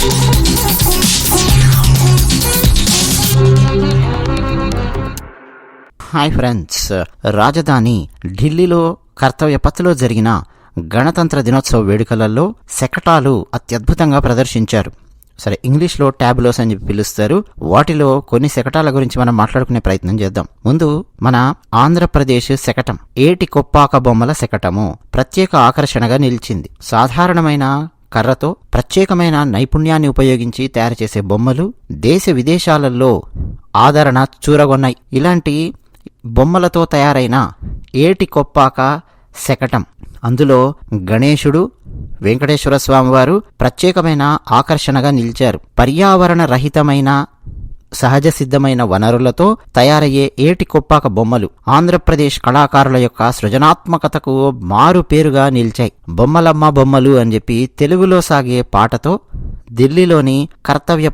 Hi friends. రాజధాని ఢిల్లీలో కర్తవ్య జరిగిన గణతంత్ర దినోత్సవ వేడుకలలో శకటాలు అత్యద్భుతంగా ప్రదర్శించారు. సరే ఇంగ్లీష్లో ట్యాబ్లోస్ అని చెప్పి పిలుస్తారు. వాటిలో కొన్ని శకటాల గురించి మనం మాట్లాడుకునే ప్రయత్నం చేద్దాం. ముందు మన ఆంధ్రప్రదేశ్ శకటం ఏటి కొప్పాక బొమ్మల శకటము ప్రత్యేక ఆకర్షణగా నిలిచింది. సాధారణమైన కర్రతో ప్రత్యేకమైన నైపుణ్యాన్ని ఉపయోగించి తయారు చేసే బొమ్మలు దేశ విదేశాలలో ఆదరణ చూరగొన్నాయి. ఇలాంటి బొమ్మలతో తయారైన ఏటి కొప్పాక శకటం. అందులో గణేశుడు వెంకటేశ్వర స్వామివారు ప్రత్యేకమైన ఆకర్షణగా నిలిచారు. పర్యావరణ రహితమైన సహజ సిద్ధమైన వనరులతో తయారయ్యే ఏటి కొప్పాక బొమ్మలు ఆంధ్రప్రదేశ్ కళాకారుల యొక్క సృజనాత్మకతకు మారు పేరుగా నిలిచాయి. బొమ్మలమ్మ బొమ్మలు అని చెప్పి తెలుగులో సాగే పాటతో ఢిల్లీలోని కర్తవ్య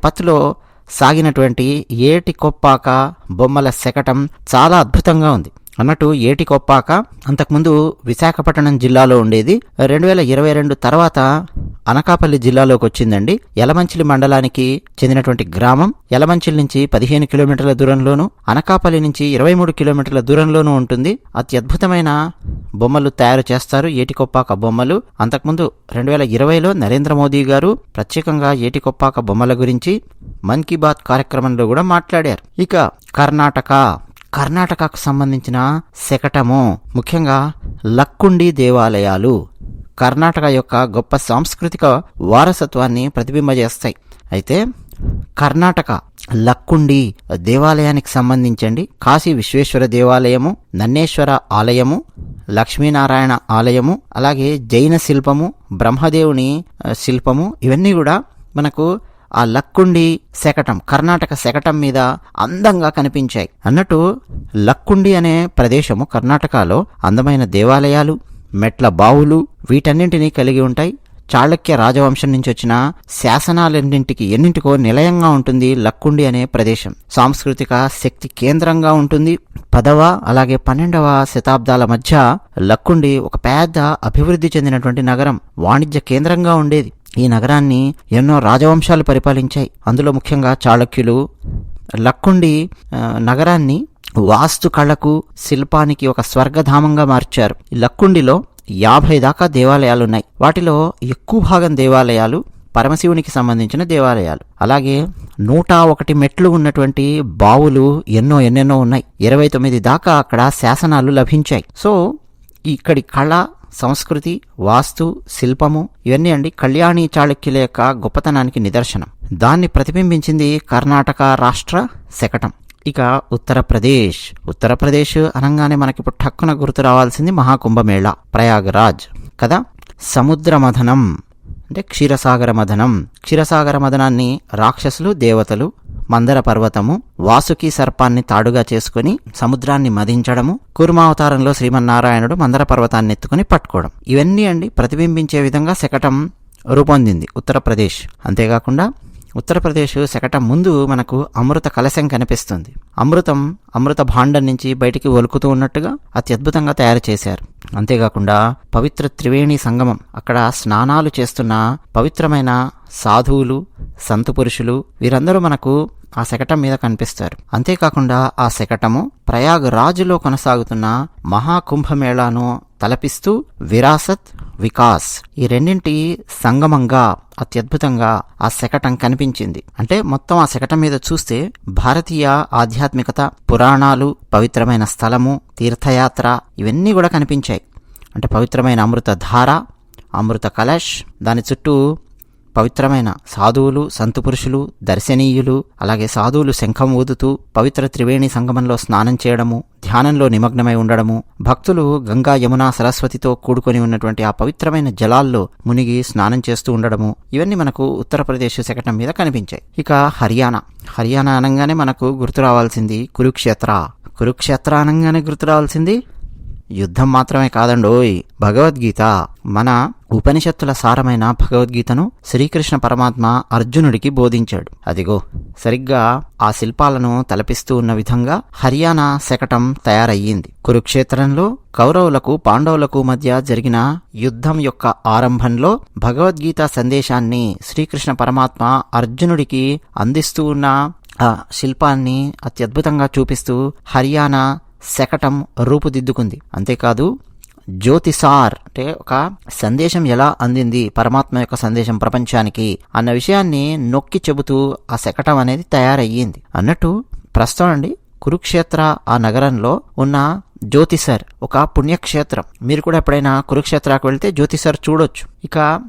సాగినటువంటి ఏటి కొప్పాక బొమ్మల శకటం చాలా అద్భుతంగా ఉంది. అన్నట్టు ఏటి కొప్పాక అంతకుముందు విశాఖపట్నం జిల్లాలో ఉండేది. రెండు వేల ఇరవై రెండు తర్వాత అనకాపల్లి జిల్లాలోకి వచ్చిందండి యలమంచిలి మండలానికి చెందినటువంటి గ్రామం. యలమంచిలి నుంచి పదిహేను కిలోమీటర్ల దూరంలోను అనకాపల్లి నుంచి ఇరవై మూడు కిలోమీటర్ల దూరంలోనూ ఉంటుంది. అత్యద్భుతమైన బొమ్మలు తయారు చేస్తారు ఏటికొప్పాక బొమ్మలు. అంతకుముందు రెండు వేల ఇరవైలో నరేంద్ర మోదీ గారు ప్రత్యేకంగా ఏటికొప్పాక బొమ్మల గురించి మన్ కీ బాత్ కార్యక్రమంలో కూడా మాట్లాడారు. ఇక కర్ణాటక. కర్ణాటకకు సంబంధించిన శకటము ముఖ్యంగా లక్కుండి దేవాలయాలు. కర్ణాటక యొక్క గొప్ప సాంస్కృతిక వారసత్వాన్ని ప్రతిబింబజేస్తాయి. అయితే కర్ణాటక లక్కుండి దేవాలయానికి సంబంధించండి. కాశీ విశ్వేశ్వర దేవాలయము నన్నేశ్వర ఆలయము లక్ష్మీనారాయణ ఆలయము అలాగే జైన శిల్పము బ్రహ్మదేవుని శిల్పము ఇవన్నీ కూడా మనకు ఆ లక్కుండి శకటం కర్ణాటక శకటం మీద అందంగా కనిపించాయి. అన్నట్టు లక్కుండి అనే ప్రదేశము కర్ణాటకలో అందమైన దేవాలయాలు మెట్ల బావులు వీటన్నింటినీ కలిగి ఉంటాయి. చాళుక్య రాజవంశం నుంచి వచ్చిన శాసనాలన్నింటికి ఎన్నింటికో నిలయంగా ఉంటుంది లక్కుండి అనే ప్రదేశం. సాంస్కృతిక శక్తి కేంద్రంగా ఉంటుంది. పదవ అలాగే పన్నెండవ శతాబ్దాల మధ్య లక్కుండి ఒక పెద్ద అభివృద్ధి చెందినటువంటి నగరం వాణిజ్య కేంద్రంగా ఉండేది. ఈ నగరాన్ని ఎన్నో రాజవంశాలు పరిపాలించాయి. అందులో ముఖ్యంగా చాళుక్యులు లక్కుండి నగరాన్ని వాస్తు కళకు శిల్పానికి ఒక స్వర్గధామంగా మార్చారు. లక్కుండిలో యాభై దాకా దేవాలయాలున్నాయి. వాటిలో ఎక్కువ భాగం దేవాలయాలు పరమశివునికి సంబంధించిన దేవాలయాలు. అలాగే నూట ఒకటి మెట్లు ఉన్నటువంటి బావులు ఎన్నో ఎన్నెన్నో ఉన్నాయి. ఇరవై తొమ్మిది దాకా అక్కడ శాసనాలు లభించాయి. సో ఇక్కడి కళ సంస్కృతి వాస్తు శిల్పము ఇవన్నీ అండి కళ్యాణి చాళుక్యుల యొక్క గొప్పతనానికి నిదర్శనం. దాన్ని ప్రతిబింబించింది కర్ణాటక రాష్ట్ర శకటం. ఇక ఉత్తరప్రదేశ్. ఉత్తరప్రదేశ్ అనగానే మనకిప్పుడు టక్కున గుర్తు రావాల్సింది మహాకుంభమేళ ప్రయాగరాజ్ కదా? సముద్ర మథనం అంటే క్షీరసాగర మథనం. క్షీరసాగర మథనాన్ని రాక్షసులు దేవతలు మందర పర్వతము వాసుకి సర్పాన్ని తాడుగా చేసుకుని సముద్రాన్ని మదించడము కూర్మావతారంలో శ్రీమన్నారాయణుడు మందర పర్వతాన్ని ఎత్తుకుని పట్టుకోవడం. ఇవన్నీ అండి ప్రతిబింబించే విధంగా శకటం రూపొందింది ఉత్తరప్రదేశ్. అంతేకాకుండా ఉత్తరప్రదేశ్ శకటం ముందు మనకు అమృత కలశం కనిపిస్తుంది. అమృతం అమృత భాండం నుంచి బయటికి ఒలుకుతూ ఉన్నట్టుగా అత్యద్భుతంగా తయారు చేశారు. అంతేకాకుండా పవిత్ర త్రివేణి సంగమం అక్కడ స్నానాలు చేస్తున్న పవిత్రమైన సాధువులు సంత పురుషులు వీరందరూ మనకు ఆ శకటం మీద కనిపిస్తారు. అంతేకాకుండా ఆ శకటము ప్రయాగ్ రాజులో కొనసాగుతున్న మహాకుంభమేళాను తలపిస్తూ విరాసత్ వికాస్ ఈ రెండింటి సంగమంగా అత్యద్భుతంగా ఆ శకటం కనిపించింది. అంటే మొత్తం ఆ శకటం మీద చూస్తే భారతీయ ఆధ్యాత్మికత పురాణాలు పవిత్రమైన స్థలము తీర్థయాత్ర ఇవన్నీ కూడా కనిపించాయి. అంటే పవిత్రమైన అమృత ధార అమృత కలష్ దాని చుట్టూ పవిత్రమైన సాధువులు సంతు పురుషులు దర్శనీయులు అలాగే సాధువులు శంఖం ఊదుతూ పవిత్ర త్రివేణి సంగమంలో స్నానం చేయడము ధ్యానంలో నిమగ్నమై ఉండడము భక్తులు గంగా యమున సరస్వతితో కూడుకొని ఉన్నటువంటి ఆ పవిత్రమైన జలాల్లో మునిగి స్నానం చేస్తూ ఉండడము ఇవన్నీ మనకు ఉత్తరప్రదేశ్ శకటం మీద కనిపించాయి. ఇక హర్యానా. హర్యానా అనగానే మనకు గుర్తు రావాల్సింది కురుక్షేత్ర. కురుక్షేత్ర అనగానే గుర్తు రావాల్సింది యుద్ధం మాత్రమే కాదండోయ్. భగవద్గీత. మన ఉపనిషత్తుల సారమైన భగవద్గీతను శ్రీకృష్ణ పరమాత్మ అర్జునుడికి బోధించాడు. అదిగో సరిగ్గా ఆ శిల్పాలను తలపిస్తూ ఉన్న విధంగా హర్యానా శకటం తయారయ్యింది. కురుక్షేత్రంలో కౌరవులకు పాండవులకు మధ్య జరిగిన యుద్ధం యొక్క ఆరంభంలో భగవద్గీత సందేశాన్ని శ్రీకృష్ణ పరమాత్మ అర్జునుడికి అందిస్తూ ఉన్న ఆ శిల్పాన్ని అత్యద్భుతంగా చూపిస్తూ హర్యానా శకటం రూపుదిద్దుకుంది. అంతేకాదు జ్యోతిసార్ అంటే ఒక సందేశం ఎలా అందింది? పరమాత్మ యొక్క సందేశం ప్రపంచానికి అన్న విషయాన్ని నొక్కి చెబుతూ ఆ శకటం అనేది తయారయ్యింది. అన్నట్టు ప్రస్తుతం అండి కురుక్షేత్ర ఆ నగరంలో ఉన్న జ్యోతిసర్ ఒక పుణ్యక్షేత్రం. మీరు కూడా ఎప్పుడైనా కురుక్షేత్రకు వెళ్తే జ్యోతిసర్ చూడొచ్చు. ఇక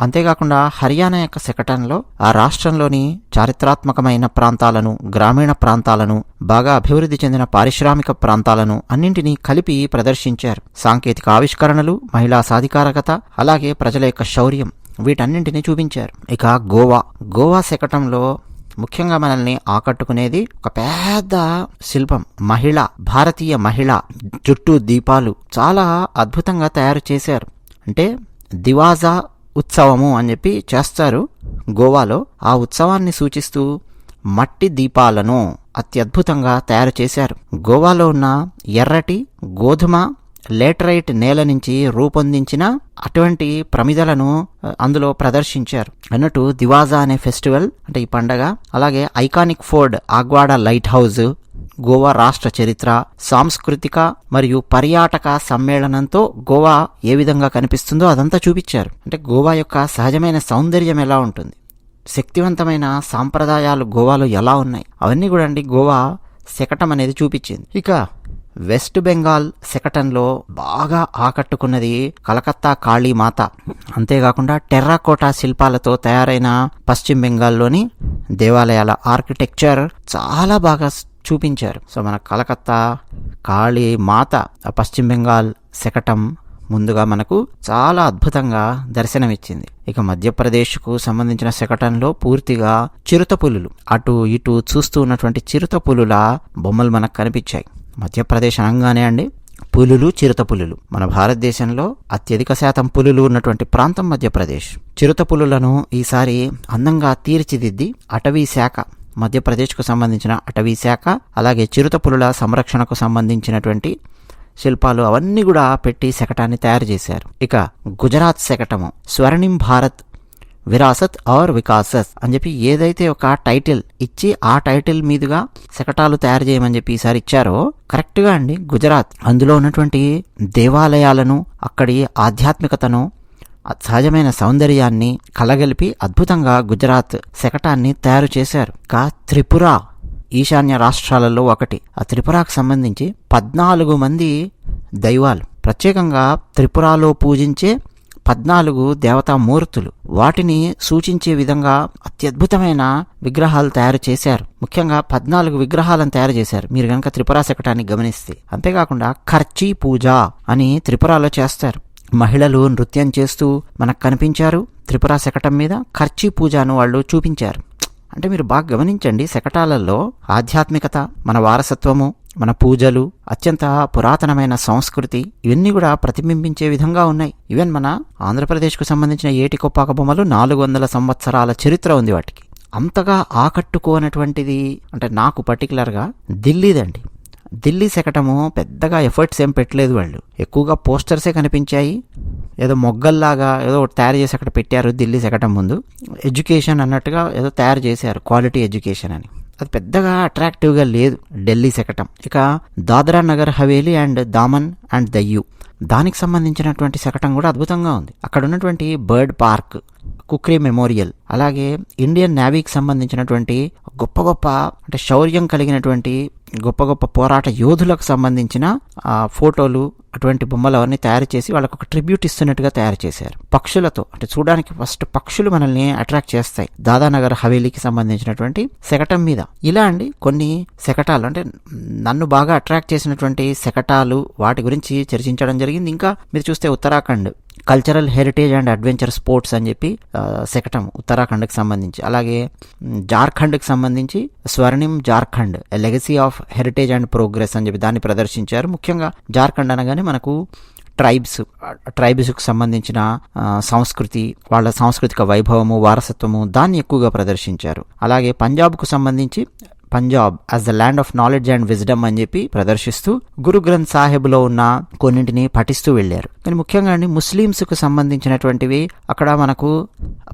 అంతేకాకుండా హర్యానా యొక్క శకటంలో ఆ రాష్ట్రంలోని చారిత్రాత్మకమైన ప్రాంతాలను గ్రామీణ ప్రాంతాలను బాగా అభివృద్ధి చెందిన పారిశ్రామిక ప్రాంతాలను అన్నింటినీ కలిపి ప్రదర్శించారు. సాంకేతిక ఆవిష్కరణలు మహిళా సాధికారకత అలాగే ప్రజల యొక్క శౌర్యం వీటన్నింటినీ చూపించారు. ఇక గోవా. గోవా శకటంలో ముఖ్యంగా మనల్ని ఆకట్టుకునేది ఒక పెద్ద శిల్పం. మహిళ భారతీయ మహిళ జుట్టు దీపాలు చాలా అద్భుతంగా తయారు చేశారు. అంటే దివాజా ఉత్సవము అని చెప్పి చేస్తారు. గోవాలో ఆ ఉత్సవాన్ని సూచిస్తూ మట్టి దీపాలను అత్యద్భుతంగా తయారు చేశారు. గోవాలో ఉన్న ఎర్రటి గోధుమ లేటరైట్ నేల నుంచి రూపొందించిన అటువంటి ప్రమిదలను అందులో ప్రదర్శించారు. అన్నట్టు దివాజా అనే ఫెస్టివల్ అంటే ఈ పండగ అలాగే iconic fort Aguada lighthouse Goa రాష్ట్ర చరిత్ర సాంస్కృతిక మరియు పర్యాటక సమ్మేళనంతో గోవా ఏ విధంగా కనిపిస్తుందో అదంతా చూపించారు. అంటే గోవా యొక్క సహజమైన సౌందర్యం ఎలా ఉంటుంది? శక్తివంతమైన సాంప్రదాయాలు గోవాలో ఎలా ఉన్నాయి? అవన్నీ కూడా అండి గోవా శకటం అనేది చూపించింది. ఇక వెస్ట్ బెంగాల్ శకటంలో బాగా ఆకట్టుకున్నది కలకత్తా కాళీమాత. అంతేకాకుండా టెర్రాకోటా శిల్పాలతో తయారైన పశ్చిమ బెంగాల్లోని దేవాలయాల ఆర్కిటెక్చర్ చాలా బాగా చూపించారు. సో మన కలకత్తా కాళీ మాత పశ్చిమ బెంగాల్ శకటం ముందుగా మనకు చాలా అద్భుతంగా దర్శనమిచ్చింది. ఇక మధ్యప్రదేశ్కు సంబంధించిన శకటంలో పూర్తిగా చిరుత పులులు అటు ఇటు చూస్తూ ఉన్నటువంటి చిరుత పులుల బొమ్మలు మనకు కనిపించాయి. మధ్యప్రదేశ్ అనగానే అండి పులులు చిరుత పులులు. మన భారతదేశంలో అత్యధిక శాతం పులులు ఉన్నటువంటి ప్రాంతం మధ్యప్రదేశ్. చిరుత పులులను ఈసారి అందంగా తీర్చిదిద్ది అటవీ శాఖ మధ్యప్రదేశ్కు సంబంధించిన అటవీ శాఖ అలాగే చిరుత పులుల సంరక్షణకు సంబంధించినటువంటి శిల్పాలు అవన్నీ కూడా పెట్టి శకటాన్ని తయారు చేశారు. ఇక గుజరాత్ శకటము స్వర్ణిం భారత్ విరాసత్ ఆర్ వికాసస్ అని చెప్పి ఏదైతే ఒక టైటిల్ ఇచ్చి ఆ టైటిల్ మీదుగా శకటాలు తయారు చేయమని చెప్పి ఈసారి ఇచ్చారో కరెక్ట్గా అండి గుజరాత్. అందులో ఉన్నటువంటి దేవాలయాలను అక్కడి ఆధ్యాత్మికతను సహజమైన సౌందర్యాన్ని కలగలిపి అద్భుతంగా గుజరాత్ శకటాన్ని తయారు చేశారు. కా త్రిపుర ఈశాన్య రాష్ట్రాలలో ఒకటి. ఆ త్రిపురకు సంబంధించి పద్నాలుగు మంది దైవాలు. ప్రత్యేకంగా త్రిపురలో పూజించే పద్నాలుగు దేవతా మూర్తులు. వాటిని సూచించే విధంగా అత్యద్భుతమైన విగ్రహాలు తయారు చేశారు. ముఖ్యంగా పద్నాలుగు విగ్రహాలను తయారు చేశారు. మీరు కనుక త్రిపుర శకటాన్ని గమనిస్తే. అంతేకాకుండా ఖర్చీ పూజ అని త్రిపురలో చేస్తారు. మహిళలు నృత్యం చేస్తూ మనకు కనిపించారు. త్రిపుర శకటం మీద ఖర్చీ పూజను వాళ్ళు చూపించారు. అంటే మీరు బాగా గమనించండి శకటాలలో ఆధ్యాత్మికత మన వారసత్వము మన పూజలు అత్యంత పురాతనమైన సంస్కృతి ఇవన్నీ కూడా ప్రతిబింబించే విధంగా ఉన్నాయి. ఈవెన్ మన ఆంధ్రప్రదేశ్కు సంబంధించిన ఏటి కొప్పాక బొమ్మలు నాలుగు వందల సంవత్సరాల చరిత్ర ఉంది వాటికి. అంతగా ఆకట్టుకోనటువంటిది అంటే నాకు పర్టికులర్గా ఢిల్లీదండి. ఢిల్లీ శకటము పెద్దగా ఎఫర్ట్స్ ఏం పెట్టలేదు వాళ్ళు. ఎక్కువగా పోస్టర్సే కనిపించాయి. ఏదో మొగ్గల్లాగా ఏదో ఒకటి తయారు చేసి అక్కడ పెట్టారు ఢిల్లీ శకటం ముందు. ఎడ్యుకేషన్ అన్నట్టుగా ఏదో తయారు చేశారు క్వాలిటీ ఎడ్యుకేషన్ అని. అది పెద్దగా అట్రాక్టివ్గా లేదు ఢిల్లీ శకటం. ఇక దాదరా నగర్ హవేలీ అండ్ దామన్ అండ్ దయ్యు దానికి సంబంధించినటువంటి శకటం కూడా అద్భుతంగా ఉంది. అక్కడ ఉన్నటువంటి బర్డ్ పార్క్ కుక్రీ మెమోరియల్ అలాగే ఇండియన్ నేవీకి సంబంధించినటువంటి గొప్ప గొప్ప అంటే శౌర్యం కలిగినటువంటి గొప్ప గొప్ప పోరాట యోధులకు సంబంధించిన ఫోటోలు అటువంటి బొమ్మలు అవన్నీ తయారు చేసి వాళ్ళకు ఒక ట్రిబ్యూట్ ఇస్తున్నట్టుగా తయారు చేశారు. పక్షులతో అంటే చూడడానికి ఫస్ట్ పక్షులు మనల్ని అట్రాక్ట్ చేస్తాయి. దాదానగర్ హవేలీకి సంబంధించినటువంటి శకటం మీద. ఇలా అండి కొన్ని శకటాలు అంటే నన్ను బాగా అట్రాక్ట్ చేసినటువంటి శకటాలు వాటి గురించి చర్చించడం జరిగింది. ఇంకా మీరు చూస్తే Uttarakhand cultural heritage and adventure sports అని చెప్పి శకటం ఉత్తరాఖండ్కి సంబంధించి అలాగే జార్ఖండ్కి సంబంధించి Swarnim Jharkhand legacy of heritage and progress అని చెప్పి దాన్ని ప్రదర్శించారు. ముఖ్యంగా జార్ఖండ్ అనగానే కానీ మనకు ట్రైబ్స్ ట్రైబ్స్కు సంబంధించిన సంస్కృతి వాళ్ళ సాంస్కృతిక వైభవము వారసత్వము దాన్ని ఎక్కువగా ప్రదర్శించారు. అలాగే పంజాబ్కు సంబంధించి Punjab as the land of knowledge and wisdom అని చెప్పి ప్రదర్శిస్తూ గురు గ్రంథ్ సాహెబ్లో ఉన్న కొన్నింటిని పఠిస్తూ వెళ్ళారు. కానీ ముఖ్యంగా అండి ముస్లిమ్స్కు సంబంధించినటువంటివి అక్కడ మనకు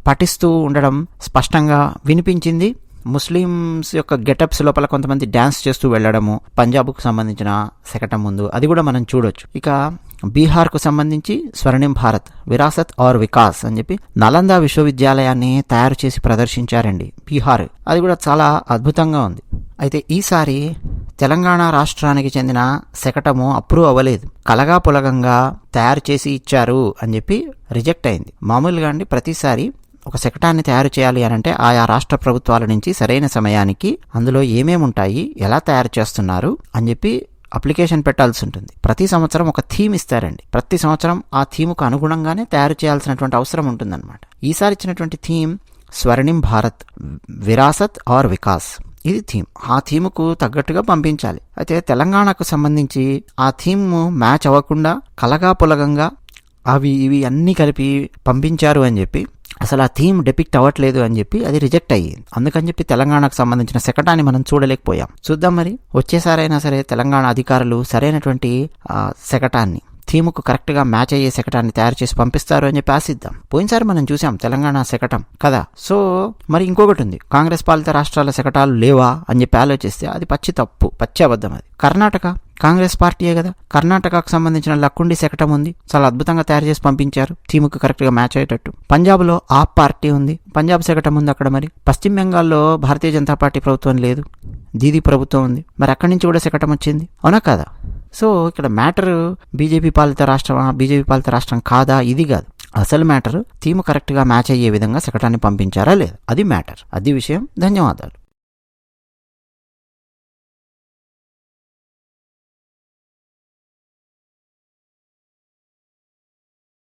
పఠిస్తూ ఉండడం స్పష్టంగా వినిపించింది. ముస్లిమ్స్ యొక్క గెటప్స్ లోపల కొంతమంది డ్యాన్స్ చేస్తూ వెళ్ళడము పంజాబ్కు సంబంధించిన శకటం ముందు అది కూడా మనం చూడొచ్చు. ఇక బీహార్కు సంబంధించి స్వర్ణిం భారత్ విరాసత్ ఆర్ వికాస్ అని చెప్పి నలంద విశ్వవిద్యాలయాన్ని తయారు చేసి ప్రదర్శించారండి బీహార్. అది కూడా చాలా అద్భుతంగా ఉంది. అయితే ఈసారి తెలంగాణ రాష్ట్రానికి చెందిన శకటము అప్రూవ్ అవ్వలేదు. కలగా పులగంగా తయారు చేసి ఇచ్చారు అని చెప్పి రిజెక్ట్ అయింది. మామూలుగా అండి ప్రతిసారి ఒక శకటాన్ని తయారు చేయాలి అని అంటే ఆయా రాష్ట్ర ప్రభుత్వాల నుంచి సరైన సమయానికి అందులో ఏమేమి ఉంటాయి ఎలా తయారు చేస్తున్నారు అని చెప్పి అప్లికేషన్ పెట్టాల్సి ఉంటుంది. ప్రతి సంవత్సరం ఒక థీమ్ ఇస్తారండి. ప్రతి సంవత్సరం ఆ థీముకు అనుగుణంగానే తయారు చేయాల్సినటువంటి అవసరం ఉంటుందన్నమాట. ఈసారి ఇచ్చినటువంటి థీమ్ స్వర్ణిం భారత్ విరాసత్ ఆర్ వికాస్. ఇది థీమ్. ఆ థీముకు తగ్గట్టుగా పంపించాలి. అయితే తెలంగాణకు సంబంధించి ఆ థీమ్ మ్యాచ్ అవ్వకుండా కలగా పులగంగా అవి ఇవి అన్నీ కలిపి పంపించారు అని చెప్పి అసలు ఆ థీమ్ డెపిక్ట్ అవ్వట్లేదు అని చెప్పి అది రిజెక్ట్ అయ్యింది. అందుకని చెప్పి తెలంగాణకు సంబంధించిన శకటాన్ని మనం చూడలేకపోయాం. చూద్దాం మరి వచ్చేసారైనా సరే తెలంగాణ అధికారులు సరైనటువంటి శకటాన్ని థీముకు కరెక్ట్గా మ్యాచ్ అయ్యే శకటాన్ని తయారు చేసి పంపిస్తారు అని చెప్పి ఆశిద్దాం. పోయినసారి మనం చూసాం తెలంగాణ శకటం కదా. సో మరి ఇంకొకటి ఉంది. కాంగ్రెస్ పాలిత రాష్ట్రాల శకటాలు లేవా అని చెప్పి ఆలోచిస్తే అది పచ్చి తప్పు పచ్చి అబద్ధం అది. కర్ణాటక? కాంగ్రెస్ పార్టీయే కదా. కర్ణాటకకు సంబంధించిన లక్కుండి శకటం ఉంది. చాలా అద్భుతంగా తయారు చేసి పంపించారు. థీముకు కరెక్ట్గా మ్యాచ్ అయ్యేటట్టు. పంజాబ్లో ఆప్ పార్టీ ఉంది. పంజాబ్ శకటం ఉంది అక్కడ మరి. పశ్చిమ బెంగాల్లో భారతీయ జనతా పార్టీ ప్రభుత్వం లేదు. దీదీ ప్రభుత్వం ఉంది. మరి అక్కడి నుంచి కూడా శకటం వచ్చింది. అవునా కాదా? సో ఇక్కడ మ్యాటర్ బీజేపీ పాలిత రాష్ట్రమా? బీజేపీ పాలిత రాష్ట్రం కాదా? ఇది కాదు. అసలు మ్యాటర్ థీమ్ కరెక్ట్గా మ్యాచ్ అయ్యే విధంగా శకటాన్ని పంపించారా లేదా? అది మ్యాటర్. అది విషయం. ధన్యవాదాలు.